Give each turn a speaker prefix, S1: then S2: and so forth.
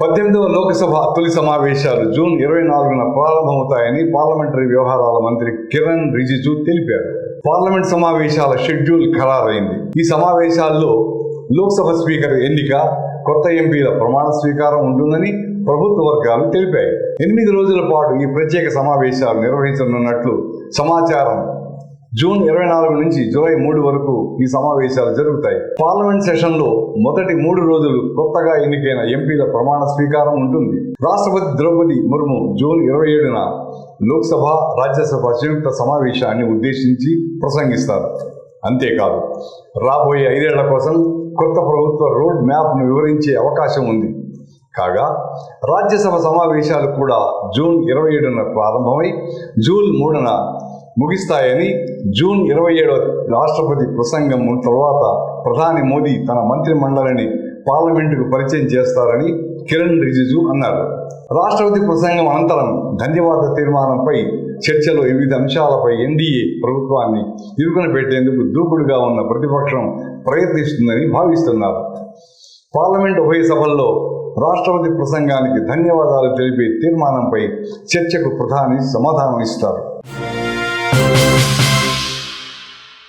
S1: పద్దెనిమిదవ లోక్సభ తొలి సమావేశాలు జూన్ ఇరవై నాలుగున ప్రారంభమవుతాయని పార్లమెంటరీ వ్యవహారాల మంత్రి కిరణ్ రిజిజు తెలిపారు. పార్లమెంట్ సమావేశాల షెడ్యూల్ ఖరారైంది. ఈ సమావేశాల్లో లోక్సభ స్పీకర్ ఎన్నిక కొత్త ఎంపీల ప్రమాణ స్వీకారం ఉంటుందని ప్రభుత్వ వర్గాలు తెలిపాయి. ఎనిమిది రోజుల పాటు ఈ ప్రత్యేక సమావేశాలు నిర్వహించనున్నట్లు సమాచారం జూన్ ఇరవై నాలుగు నుంచి జూలై మూడు వరకు ఈ సమావేశాలు జరుగుతాయి. పార్లమెంట్ సెషన్లో మొదటి మూడు రోజులు కొత్తగా ఎన్నికైన ఎంపీల ప్రమాణ స్వీకారం ఉంటుంది. రాష్ట్రపతి ద్రౌపది ముర్ము జూన్ ఇరవై ఏడున లోక్సభ రాజ్యసభ సంయుక్త సమావేశాన్ని ఉద్దేశించి ప్రసంగిస్తారు. అంతేకాదు రాబోయే ఐదేళ్ళ కోసం కొత్త ప్రభుత్వ రోడ్ మ్యాప్ను వివరించే అవకాశం ఉంది. కాగా రాజ్యసభ సమావేశాలు కూడా జూన్ ఇరవై ఏడున ప్రారంభమై జూన్ మూడున ముగిస్తాయని జూన్ ఇరవై ఏడవ రాష్ట్రపతి ప్రసంగం తర్వాత ప్రధాని మోదీ తన మంత్రి మండలిని పార్లమెంటుకు పరిచయం చేస్తారని కిరణ్ రిజిజు అన్నారు. రాష్ట్రపతి ప్రసంగం అనంతరం ధన్యవాద తీర్మానంపై చర్చలో వివిధ అంశాలపై ఎన్డీఏ ప్రభుత్వాన్ని ఇరుకున పెట్టేందుకు దూకుడుగా ఉన్న ప్రతిపక్షం ప్రయత్నిస్తుందని భావిస్తున్నారు. పార్లమెంట్ ఉభయ సభల్లో రాష్ట్రపతి ప్రసంగానికి ధన్యవాదాలు తెలిపే తీర్మానంపై చర్చకు ప్రధాని సమాధానం ఇస్తారు